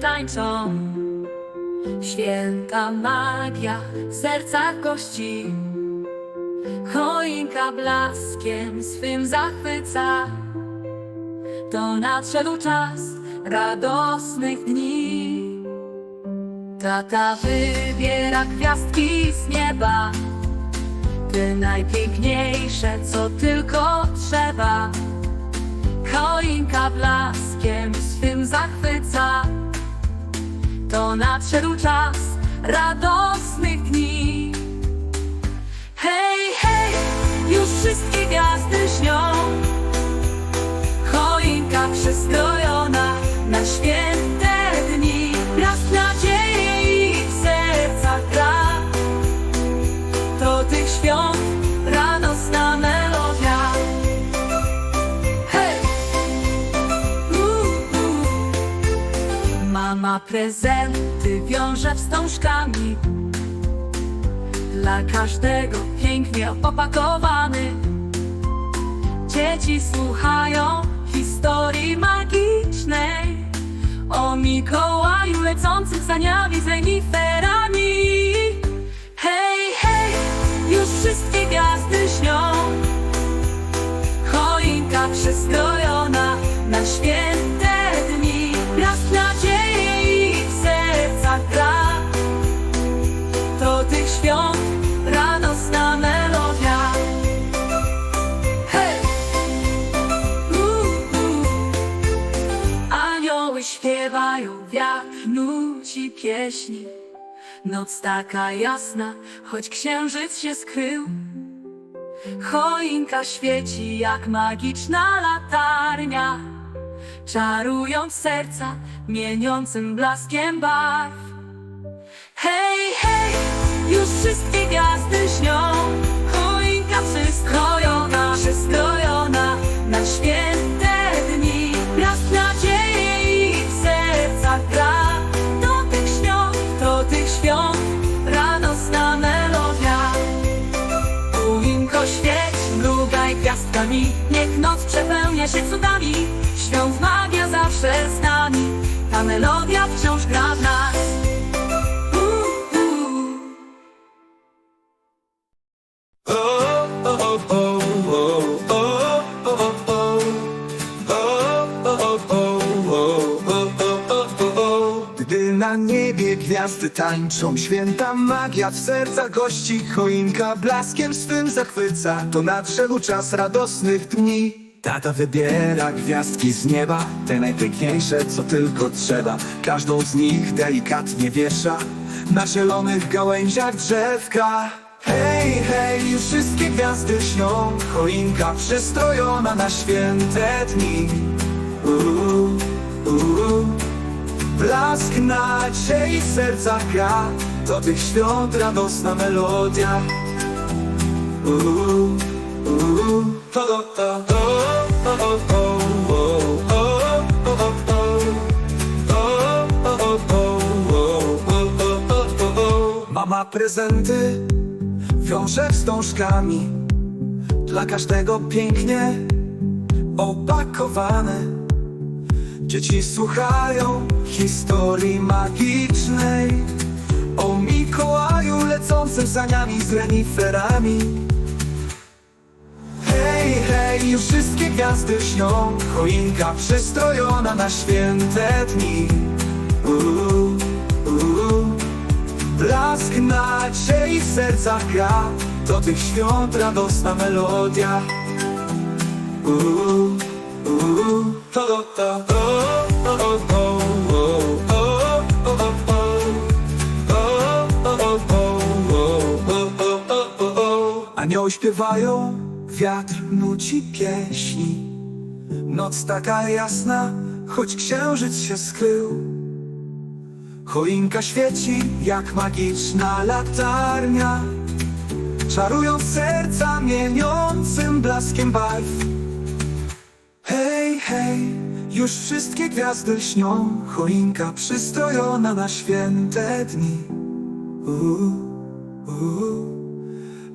tańczą. Święta magia w sercach gości. Choinka blaskiem swym zachwyca. To nadszedł czas radosnych dni. Tata wybiera gwiazdki z nieba. Te najpiękniejsze, co tylko trzeba. Choinka blaskiem swym zachwyca. To nadszedł czas radosnych dni. Hej, hej, już wszystkie gwiazdy śnią. Prezenty wiąże wstążkami Dla każdego pięknie opakowany. Dzieci słuchają historii magicznej. O Mikołaju lecącym saniami z reniferami nuci pieśni. Noc taka jasna, choć księżyc się skrył. Choinka świeci jak magiczna latarnia Czarując serca mieniącym blaskiem barw. Hej, hej, już wszystkie gwiazdy śnią gwiazdkami Niech noc przepełnia się cudami. Świąt magia zawsze z nami. Ta melodia wciąż gra w nas niebie gwiazdy tańczą Święta magia w sercach gości Choinka blaskiem swym zachwyca. To nadszedł czas radosnych dni. Tata wybiera gwiazdki z nieba Te najpiękniejsze co tylko trzeba. Każdą z nich delikatnie wiesza Na zielonych gałęziach drzewka. Hej, hej, już wszystkie gwiazdy śnią Choinka przystrojona na święte dni Słychać i serca gra To tych świąt radosna melodia to, to, to, to. Mama prezenty wiąże wstążkami Dla każdego pięknie opakowane Dzieci słuchają historii magicznej. O Mikołaju lecącym saniami z reniferami. Hej, hej, wszystkie gwiazdy śnią Choinka przystrojona na święte dni. Uuu, uuu. Blask nadziei w sercach gra. Do tych świąt radosna melodia. Uuu, Anioły śpiewają, wiatr nuci pieśni. Noc taka jasna, choć księżyc się skrył. Choinka świeci jak magiczna latarnia. Czarując serca mieniącym blaskiem barw. Hej, już wszystkie gwiazdy śnią Choinka przystrojona na święte dni. Uuu, uuu.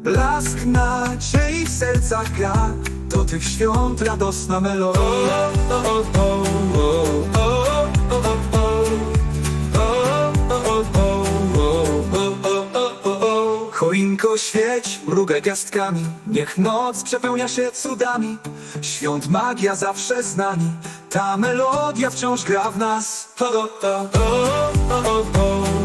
Blask nadziei w sercach gra Do tych świąt radosna melodia o, o, o, o, o, Świeć, mrugaj gwiazdkami. Niech noc przepełnia się cudami. Świąt magia zawsze z nami. Ta melodia wciąż gra w nas. O, o, o, o, o, o.